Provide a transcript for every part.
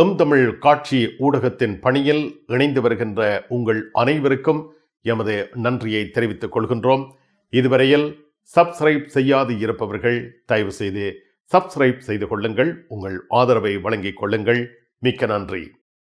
M Tamil காட்சி ஊடகத்தின் பணியில் இணைந்து வருகின்ற உங்கள் அனைவருக்கும் எமது நன்றியை தெரிவித்துக் கொள்கின்றோம். இதுவரையில் சப்ஸ்கிரைப் செய்யாது இருப்பவர்கள் தயவு செய்து சப்ஸ்கிரைப் செய்து கொள்ளுங்கள். உங்கள் ஆதரவை வழங்கிக் கொள்ளுங்கள். மிக்க நன்றி.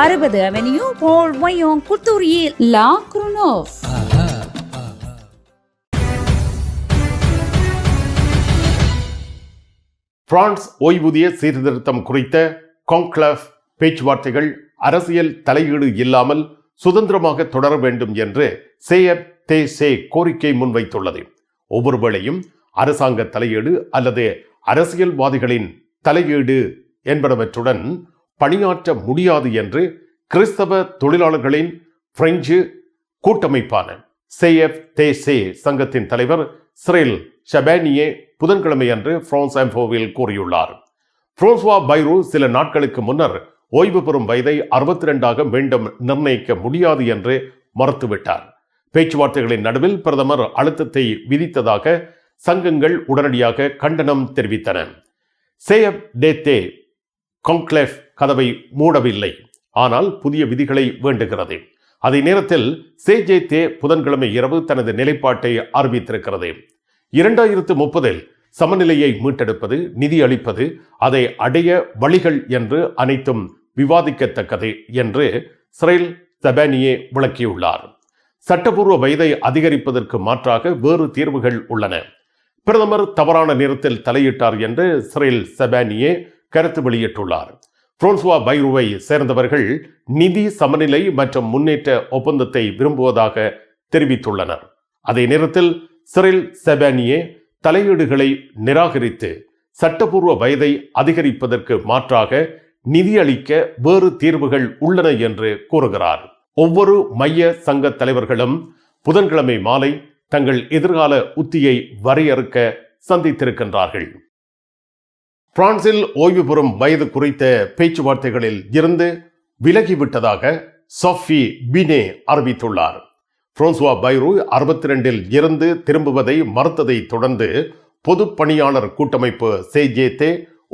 அறுபது அவென்யூ போல் வயோங் குத்தூரியில் லா குருனோவ் பிரான்ஸ் ஓய்வூதிய சீர்திருத்தம் குறித்த கான்க்ளேவ் பேச்சுவார்த்தைகள் அரசியல் தலையீடு இல்லாமல் சுதந்திரமாக தொடர வேண்டும் என்று சேயப் தே சே கோரிக்கை முன்வைத்துள்ளது. ஒவ்வொரு வேளையும் அரசாங்க தலையீடு அல்லது அரசியல்வாதிகளின் தலையீடு என்பனவற்றுடன் பணியாற்ற முடியாது என்று கிறிஸ்தவ தொழிலாளர்களின் பிரெஞ்சு கூட்டமைப்பான சேஎஃப் தே சே சங்கத்தின் தலைவர் ஸ்ரேல் ஷபேனியே புதன்கிழமை அன்று பிரான்ஸ் ஆம்போவில் கூறியுள்ளார். பிரான்சுவா பைரு சில நாட்களுக்கு முன்னர் ஓய்வு பெறும் வயதை அறுபத்தி ரெண்டாக மீண்டும் நிர்ணயிக்க முடியாது என்று மறுத்துவிட்டார். பேச்சுவார்த்தைகளின் நடுவில் பிரதமர் அழுத்தத்தை விதித்ததாக சங்கங்கள் உடனடியாக கண்டனம் தெரிவித்தன. சேயப் தே கான்க்ளேவ் கதவை மூடவில்லை. ஆனால் புதிய விதிகளை வேண்டுகிறது. அதே நேரத்தில் சேஜேதே புதன்கிழமை இரவு தனது நிலைப்பாட்டை அறிவித்திருக்கிறது. இரண்டாயிரத்து முப்பதில் சமநிலையை மீட்டெடுப்பது நிதி அளிப்பது அதை அடைய வழிகள் என்று அனைத்தும் விவாதிக்கத்தக்கது என்று சிறைல் தபானியே விளக்கியுள்ளார். சட்டபூர்வ வயதை அதிகரிப்பதற்கு மாற்றாக வேறு தீர்வுகள் உள்ளன. பிரதமர் தவறான நேரத்தில் தலையிட்டார் என்று சிறைல் சபானியே கருத்து வெளியிட்டுள்ளார். புரோன்சுவா பைருவை சேர்ந்தவர்கள் நிதி சமநிலை மற்றும் முன்னேற்ற ஒப்பந்தத்தை விரும்புவதாக தெரிவித்துள்ளனர். அதே நேரத்தில் சிறில் செபானியே தலையீடுகளை நிராகரித்து சட்டபூர்வ வயதை அதிகரிப்பதற்கு மாற்றாக நிதியளிக்க வேறு தீர்வுகள் உள்ளன என்று கூறுகிறார். ஒவ்வொரு மைய சங்க தலைவர்களும் புதன்கிழமை மாலை தங்கள் எதிர்கால உத்தியை வரையறுக்க சந்தித்திருக்கின்றார்கள். பிரான்சில் ஓய்வு பெறும் வயது குறித்த பேச்சுவார்த்தைகளில் இருந்து விலகிவிட்டதாக சஃபி பினே அறிவித்துள்ளார். பிரான்சுவா பைரு அறுபத்தி ரெண்டில் இருந்து திரும்புவதை மறுத்ததை தொடர்ந்து பொது பணியாளர் கூட்டமைப்பு சேஜேதே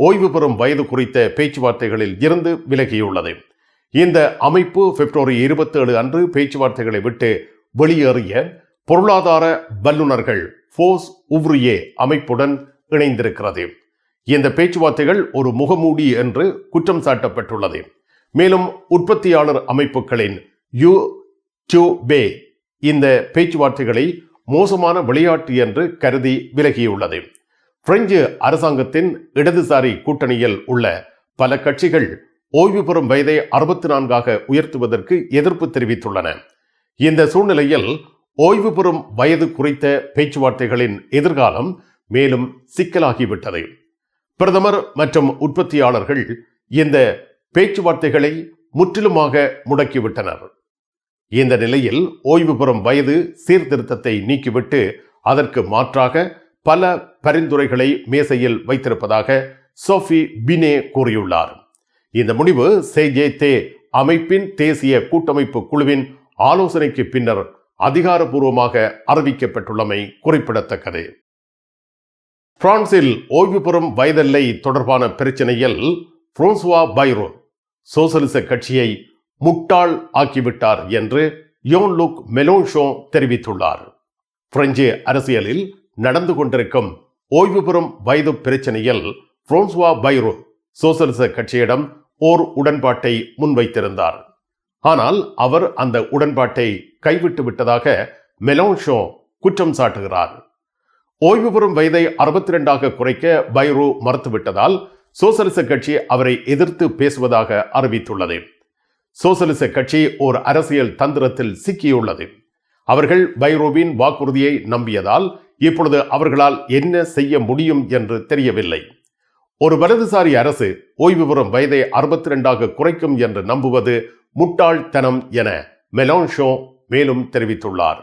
ஓய்வு பெறும் வயது குறித்த பேச்சுவார்த்தைகளில் இருந்து விலகியுள்ளது. இந்த அமைப்பு பிப்ரவரி இருபத்தேழு அன்று பேச்சுவார்த்தைகளை விட்டு வெளியேறிய பொருளாதார வல்லுநர்கள் ஃபோஸ் உவ்ரியே அமைப்புடன் இணைந்திருக்கிறது. இந்த பேச்சுவார்த்தைகள் ஒரு முகமூடி என்று குற்றம் சாட்டப்பட்டுள்ளது. மேலும் உற்பத்தியாளர் அமைப்புகளின் யூ டூ பே இந்த பேச்சுவார்த்தைகளை மோசமான விளையாட்டு என்று கருதி விலகியுள்ளது. பிரெஞ்சு அரசாங்கத்தின் இடதுசாரி கூட்டணியில் உள்ள பல கட்சிகள் ஓய்வு பெறும் வயதை அறுபத்தி நான்காக உயர்த்துவதற்கு எதிர்ப்பு தெரிவித்துள்ளன. இந்த சூழ்நிலையில் ஓய்வு பெறும் வயது குறித்த பேச்சுவார்த்தைகளின் எதிர்காலம் மேலும் சிக்கலாகிவிட்டது. பிரதமர் மற்றும் உற்பத்தியாளர்கள் இந்த பேச்சுவார்த்தைகளை முற்றிலுமாக முடக்கிவிட்டனர். இந்த நிலையில் ஓய்வு பெறும் வயது சீர்திருத்தத்தை நீக்கிவிட்டு அதற்கு மாற்றாக பல பரிந்துரைகளை மேசையில் வைத்திருப்பதாக சோஃபி பினே கூறியுள்ளார். இந்த முடிவு சேஜேதே அமைப்பின் தேசிய கூட்டமைப்பு குழுவின் ஆலோசனைக்கு பின்னர் அதிகாரப்பூர்வமாக அறிவிக்கப்பட்டுள்ளமை குறிப்பிடத்தக்கது. பிரான்சில் ஓய்வு பெறும் வயதெல்லை தொடர்பான பிரச்சனையில் புரோன்சுவா பைரோ சோசலிச கட்சியை முட்டாள் ஆக்கிவிட்டார் என்று யோன் லுக் மெலோன்ஷோ தெரிவித்துள்ளார். பிரெஞ்சு அரசியலில் நடந்து கொண்டிருக்கும் ஓய்வு பெறும் வயது பிரச்சனையில் புரோன்சுவா பைரோ சோசலிச கட்சியிடம் ஓர் உடன்பாட்டை முன்வைத்திருந்தார். ஆனால் அவர் அந்த உடன்பாட்டை கைவிட்டு விட்டதாக மெலோன்ஷோ குற்றம் சாட்டுகிறார். ஓய்வு பெறும் வயதை அறுபத்தி ரெண்டாக குறைக்க பைரோ மறுத்துவிட்டதால் சோசலிச கட்சி அவரை எதிர்த்து பேசுவதாக அறிவித்துள்ளது. சோசலிச கட்சி ஓர் அரசியல் தந்திரத்தில் சிக்கியுள்ளது. அவர்கள் பைரோவின் வாக்குறுதியை நம்பியதால் இப்பொழுது அவர்களால் என்ன செய்ய முடியும் என்று தெரியவில்லை. ஒரு வலதுசாரி அரசு ஓய்வு பெறும் வயதை அறுபத்தி ரெண்டாக குறைக்கும் என்று நம்புவது முட்டாள்தனம் என மெலான்ஷோ மேலும் தெரிவித்துள்ளார்.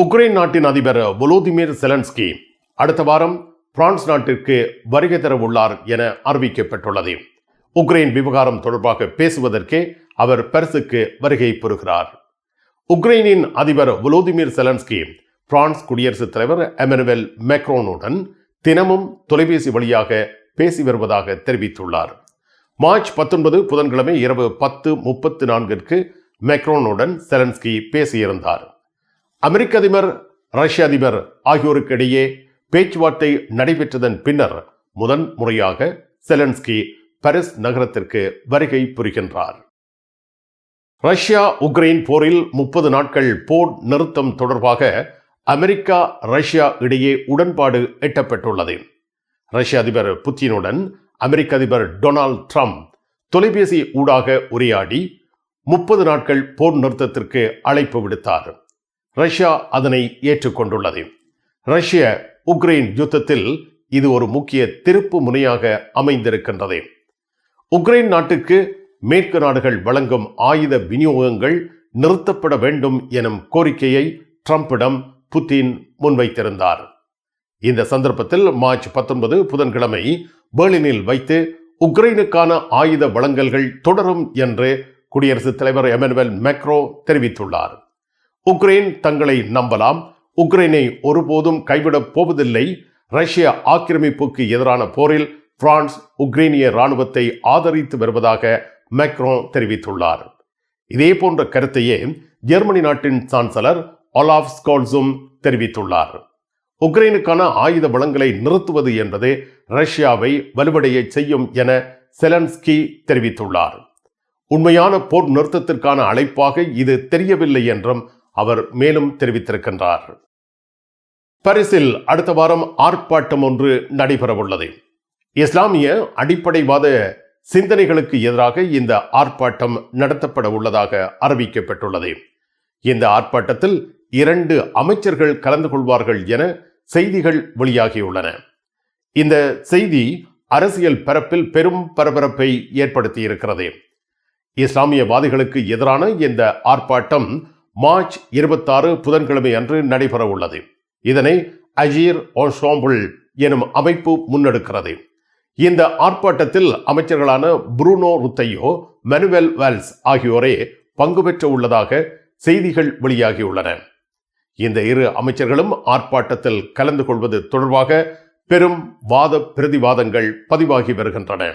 உக்ரைன் நாட்டின் அதிபர் வொலோதிமிர் செலன்ஸ்கி அடுத்த வாரம் பிரான்ஸ் நாட்டிற்கு வருகை தர உள்ளார் என அறிவிக்கப்பட்டுள்ளது. உக்ரைன் விவகாரம் தொடர்பாக பேசுவதற்கே அவர் பரிசுக்கு வருகை பெறுகிறார் உக்ரைனின் அதிபர் வொலோதிமிர் செலன்ஸ்கி பிரான்ஸ் குடியரசுத் தலைவர் எமனுவல் மெக்ரோனுடன் தினமும் தொலைபேசி வழியாக பேசி வருவதாக தெரிவித்துள்ளார். மார்ச் பத்தொன்பது புதன்கிழமை இரவு பத்து முப்பத்து நான்கிற்கு மேக்ரோனுடன் செலன்ஸ்கி பேசியிருந்தார். அமெரிக்க அதிபர் ரஷ்ய அதிபர் ஆகியோருக்கிடையே பேச்சுவார்த்தை நடைபெற்றதன் பின்னர் முதன் முறையாக செலன்ஸ்கி பாரிஸ் நகரத்திற்கு வருகை புரிகின்றார். ரஷ்யா உக்ரைன் போரில் முப்பது நாட்கள் போர் நிறுத்தம் தொடர்பாக அமெரிக்கா ரஷ்யா இடையே உடன்பாடு எட்டப்பட்டுள்ளது. ரஷ்ய அதிபர் புத்தினுடன் அமெரிக்க அதிபர் டொனால்ட் ட்ரம்ப் தொலைபேசி ஊடாக உரையாடி முப்பது நாட்கள் போர் நிறுத்தத்திற்கு அழைப்பு விடுத்தார். ரஷ்யா அதனை ஏற்றுக்கொண்டுள்ளது. ரஷ்ய உக்ரைன் யுத்தத்தில் இது ஒரு முக்கிய திருப்பு முனையாக அமைந்திருக்கின்றது. உக்ரைன் நாட்டுக்கு மேற்கு நாடுகள் வழங்கும் ஆயுத விநியோகங்கள் நிறுத்தப்பட வேண்டும் எனும் கோரிக்கையை ட்ரம்பிடம் புதின் முன்வைத்திருந்தார். இந்த சந்தர்ப்பத்தில் மார்ச் பத்தொன்பது புதன்கிழமை பேர்லினில் வைத்து உக்ரைனுக்கான ஆயுத வழங்கல்கள் தொடரும் என்று குடியரசுத் தலைவர் எமனுவல் மேக்ரோ தெரிவித்துள்ளார். உக்ரைன் தங்களை நம்பலாம். உக்ரைனை ஒருபோதும் கைவிடப் போவதில்லை. ரஷ்ய ஆக்கிரமிப்புக்கு எதிரான போரில் பிரான்ஸ் உக்ரைனிய ராணுவத்தை ஆதரித்து வருவதாக மேக்ரோ தெரிவித்துள்ளார். இதே போன்ற கருத்தையே ஜெர்மனி நாட்டின் சான்சலர் ஒலாஃப் ஸ்கோல்ஸும் தெரிவித்துள்ளார். உக்ரைனுக்கான ஆயுத வளங்களை நிறுத்துவது என்பது ரஷ்யாவை வலுவடைய செய்யும் என செலன்ஸ்கி தெரிவித்துள்ளார். உண்மையான போர் நிறுத்தத்திற்கான அழைப்பாக இது தெரியவில்லை என்றும் அவர் மேலும் தெரிவித்திருக்கின்றார். பரிசில் அடுத்த வாரம் ஆர்ப்பாட்டம் ஒன்று நடைபெறவுள்ளது. இஸ்லாமிய அடிப்படைவாத சிந்தனைகளுக்கு எதிராக இந்த ஆர்ப்பாட்டம் நடத்தப்பட உள்ளதாக அறிவிக்கப்பட்டுள்ளது. இந்த ஆர்ப்பாட்டத்தில் இரண்டு அமைச்சர்கள் கலந்து கொள்வார்கள் என செய்திகள் வெளியாகியுள்ளன. இந்த செய்தி அரசியல் பரப்பில் பெரும் பரபரப்பை ஏற்படுத்தியிருக்கிறது. இஸ்லாமியவாதிகளுக்கு எதிரான இந்த ஆர்ப்பாட்டம் மார்ச் இருபத்தாறு புதன்கிழமை அன்று நடைபெற உள்ளது. இதனை அஜீர் ஓஷோம்புல் எனும் அமைப்பு முன்னெடுக்கிறது. இந்த ஆர்ப்பாட்டத்தில் அமைச்சர்களான புரூனோ ருத்தையோ மனுவல் வால்ஸ் ஆகியோரே பங்கு பெற்ற உள்ளதாக செய்திகள் வெளியாகியுள்ளன. இந்த இரு அமைச்சர்களும் ஆர்ப்பாட்டத்தில் கலந்து கொள்வது தொடர்பாக பெரும் வாத பிரதிவாதங்கள் பதிவாகி வருகின்றன.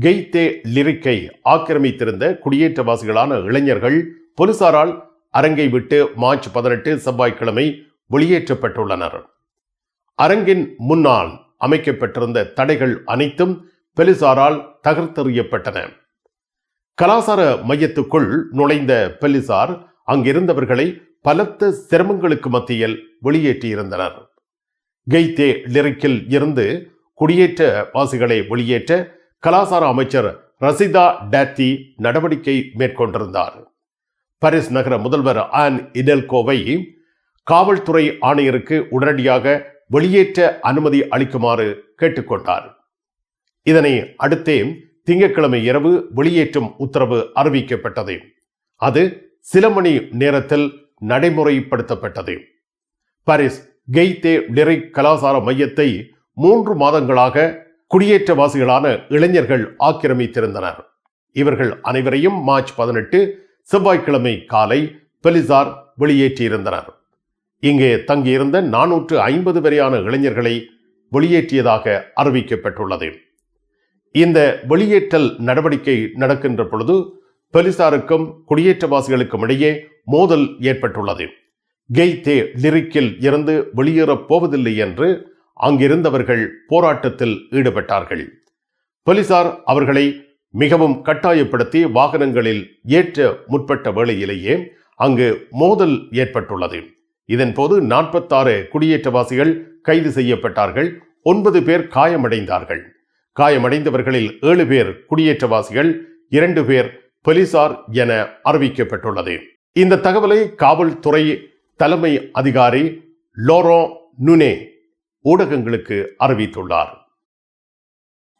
கெய்தே லிரிக்கை ஆக்கிரமித்திருந்த குடியேற்றவாசிகளான இளைஞர்கள் போலீசாரால் அரங்கை விட்டு மார்ச் பதினெட்டு செவ்வாய்க்கிழமை வெளியேற்றப்பட்டுள்ளனர். அரங்கின் முன்னால் அமைக்கப்பட்டிருந்த தடைகள் அனைத்தும் பெலிசாரால் தகர்த்தெறியப்பட்டன. கலாசார மையத்துக்குள் நுழைந்த பெலிசார் அங்கிருந்தவர்களை பலத்த சிரமங்களுக்கு மத்தியில் வெளியேற்றியிருந்தனர். கெய்தே லிரிக்கில் இருந்து குடியேற்ற வாசிகளை வெளியேற்ற கலாசார அமைச்சர் ரசிதா டேத்தி நடவடிக்கை மேற்கொண்டிருந்தார். பாரிஸ் நகர முதல்வர் ஆன் இடெல்கோவை காவல்துறை ஆணையருக்கு உடனடியாக வெளியேற்ற அனுமதி அளிக்குமாறு கேட்டுக்கொண்டார். இதனை அடுத்தே திங்கட்கிழமை இரவு வெளியேற்றும் உத்தரவு அறிவிக்கப்பட்டது. அது சில மணி நேரத்தில் நடைமுறைப்படுத்தப்பட்டது. பாரிஸ் கெய்தே லிரிக் கலாசார மையத்தை மூன்று மாதங்களாக குடியேற்றவாசிகளான இளைஞர்கள் ஆக்கிரமித்திருந்தனர். இவர்கள் அனைவரையும் மார்ச் பதினெட்டு செவ்வாய்க்கிழமை காலை பெலிசார் வெளியேற்றியிருந்தனர். இங்கே தங்கியிருந்த நானூற்று ஐம்பது வரையான இளைஞர்களை வெளியேற்றியதாக அறிவிக்கப்பட்டுள்ளது. இந்த வெளியேற்றல் நடவடிக்கை நடக்கின்ற பொழுது பெலிசாருக்கும் குடியேற்றவாசிகளுக்கும் இடையே மோதல் ஏற்பட்டுள்ளது. கெய்தே லிரிக்கில் இருந்து வெளியேறப் போவதில்லை என்று அங்கிருந்தவர்கள் போராட்டத்தில் ஈடுபட்டார்கள். போலீசார் அவர்களை மிகவும் கட்டாயப்படுத்தி வாகனங்களில் ஏற்ற முற்பட்ட வேளையிலேயே அங்கு மோதல் ஏற்பட்டுள்ளது. இதன்போது நாற்பத்தாறு குடியேற்றவாசிகள் கைது செய்யப்பட்டார்கள். ஒன்பது பேர் காயமடைந்தார்கள். காயமடைந்தவர்களில் ஏழு பேர் குடியேற்றவாசிகள் இரண்டு பேர் போலீசார் என அறிவிக்கப்பட்டுள்ளது. இந்த தகவலை காவல்துறை தலைமை அதிகாரி லோரோ நுனே ஊடகங்களுக்கு அறிவித்துள்ளார்.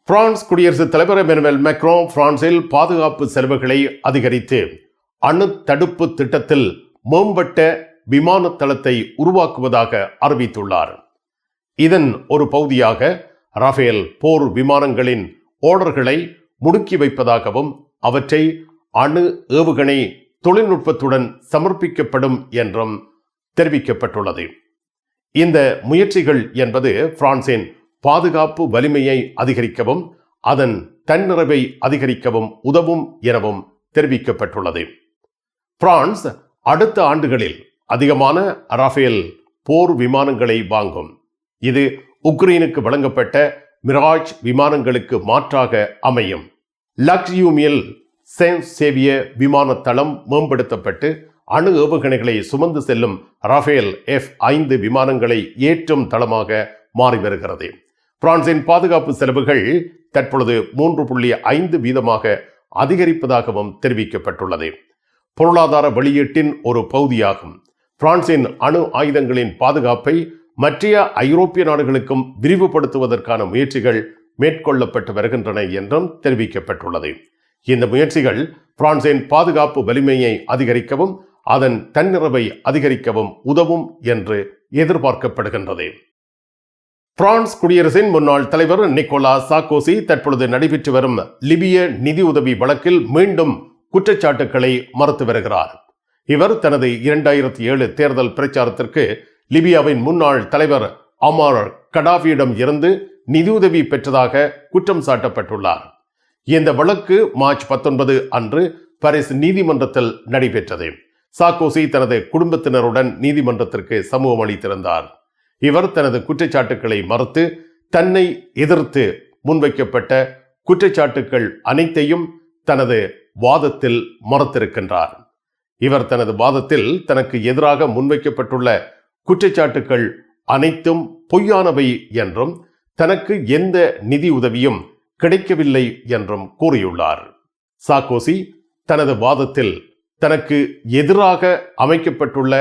பிரான்ஸ் குடியரசுத் தலைவர் மெனுவல் மெக்ரோ பிரான்சில் பாதுகாப்பு செலவுகளை அதிகரித்து அணு தடுப்பு திட்டத்தில் மேம்பட்ட விமான தளத்தை உருவாக்குவதாக அறிவித்துள்ளார். இதன் ஒரு பகுதியாக ரஃபேல் போர் விமானங்களின் ஓடர்களை முடுக்கி வைப்பதாகவும் அவற்றை அணு ஏவுகணை தொழில்நுட்பத்துடன் சமர்ப்பிக்கப்படும் என்றும் தெரிவிக்கப்பட்டுள்ளது. இந்த முயற்சிகள் என்பது பிரான்சின் பாதுகாப்பு வலிமையை அதிகரிக்கவும் அதன் தன்னிறைவை அதிகரிக்கவும் உதவும் எனவும் தெரிவிக்கப்பட்டுள்ளது. பிரான்ஸ் அடுத்த ஆண்டுகளில் அதிகமான ரஃபேல் போர் விமானங்களை வாங்கும். இது உக்ரைனுக்கு வழங்கப்பட்ட மிராஜ் விமானங்களுக்கு மாற்றாக அமையும். லக்ஸியூமியில் சென்ட் சேவிய விமான தளம் மேம்படுத்தப்பட்டு அணு ஏவுகணைகளை சுமந்து செல்லும் ரஃபேல் எஃப் ஐந்து விமானங்களை ஏற்றும் தளமாக மாறி வருகிறது. பிரான்சின் பாதுகாப்பு செலவுகள் தற்பொழுது மூன்று புள்ளி ஐந்து வீதமாக அதிகரிப்பதாகவும் தெரிவிக்கப்பட்டுள்ளது. பொருளாதார வெளியீட்டின் ஒரு பகுதியாகும். பிரான்சின் அணு ஆயுதங்களின் பாதுகாப்பை மற்ற ஐரோப்பிய நாடுகளுக்கும் விரிவுபடுத்துவதற்கான முயற்சிகள் மேற்கொள்ளப்பட்டு வருகின்றன என்றும் தெரிவிக்கப்பட்டுள்ளது. இந்த முயற்சிகள் பிரான்சின் பாதுகாப்பு வலிமையை அதிகரிக்கவும் அதன் தன்னிறைவை அதிகரிக்கவும் உதவும் என்று எதிர்பார்க்கப்படுகின்றது. பிரான்ஸ் குடியரசின் முன்னாள் தலைவர் நிக்கோலா சாக்கோசி தற்பொழுது நடைபெற்று வரும் லிபிய நிதியுதவி வழக்கில் மீண்டும் குற்றச்சாட்டுக்களை மறுத்து வருகிறார். இவர் தனது இரண்டாயிரத்தி ஏழு தேர்தல் பிரச்சாரத்திற்கு லிபியாவின் முன்னாள் தலைவர் அமார் கடாஃபியிடம் இருந்து நிதியுதவி பெற்றதாக குற்றம் சாட்டப்பட்டுள்ளார். இந்த வழக்கு மார்ச் பத்தொன்பது அன்று பாரிஸ் நீதிமன்றத்தில் நடைபெற்றது. சாக்கோசி தனது குடும்பத்தினருடன் நீதிமன்றத்திற்கு சமூகம் அளித்திருந்தார். இவர் தனது குற்றச்சாட்டுக்களை மறுத்து தன்னை எதிர்த்து முன்வைக்கப்பட்ட குற்றச்சாட்டுக்கள் அனைத்தையும் தனது வாதத்தில் மறுத்திருக்கின்றார். இவர் தனது வாதத்தில் தனக்கு எதிராக முன்வைக்கப்பட்டுள்ள குற்றச்சாட்டுக்கள் அனைத்தும் பொய்யானவை என்றும் தனக்கு எந்த நிதி உதவியும் கிடைக்கவில்லை என்றும் கூறியுள்ளார். சாக்கோசி தனது வாதத்தில் தனக்கு எதிராக அமைக்கப்பட்டுள்ள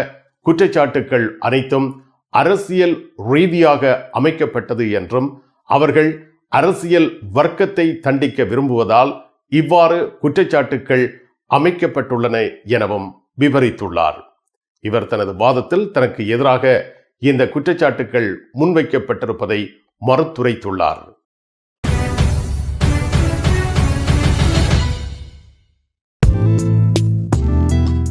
குற்றச்சாட்டுக்கள் அனைத்தும் அரசியல் ரீதியாக அமைக்கப்பட்டது என்றும் அவர்கள் அரசியல் வர்க்கத்தை தண்டிக்க விரும்புவதால் இவ்வாறு குற்றச்சாட்டுக்கள் அமைக்கப்பட்டுள்ளன எனவும் விவரித்துள்ளார். இவர் தனது வாதத்தில் தனக்கு எதிராக இந்த குற்றச்சாட்டுக்கள் முன்வைக்கப்பட்டிருப்பதை மறுத்துரைத்துள்ளார்.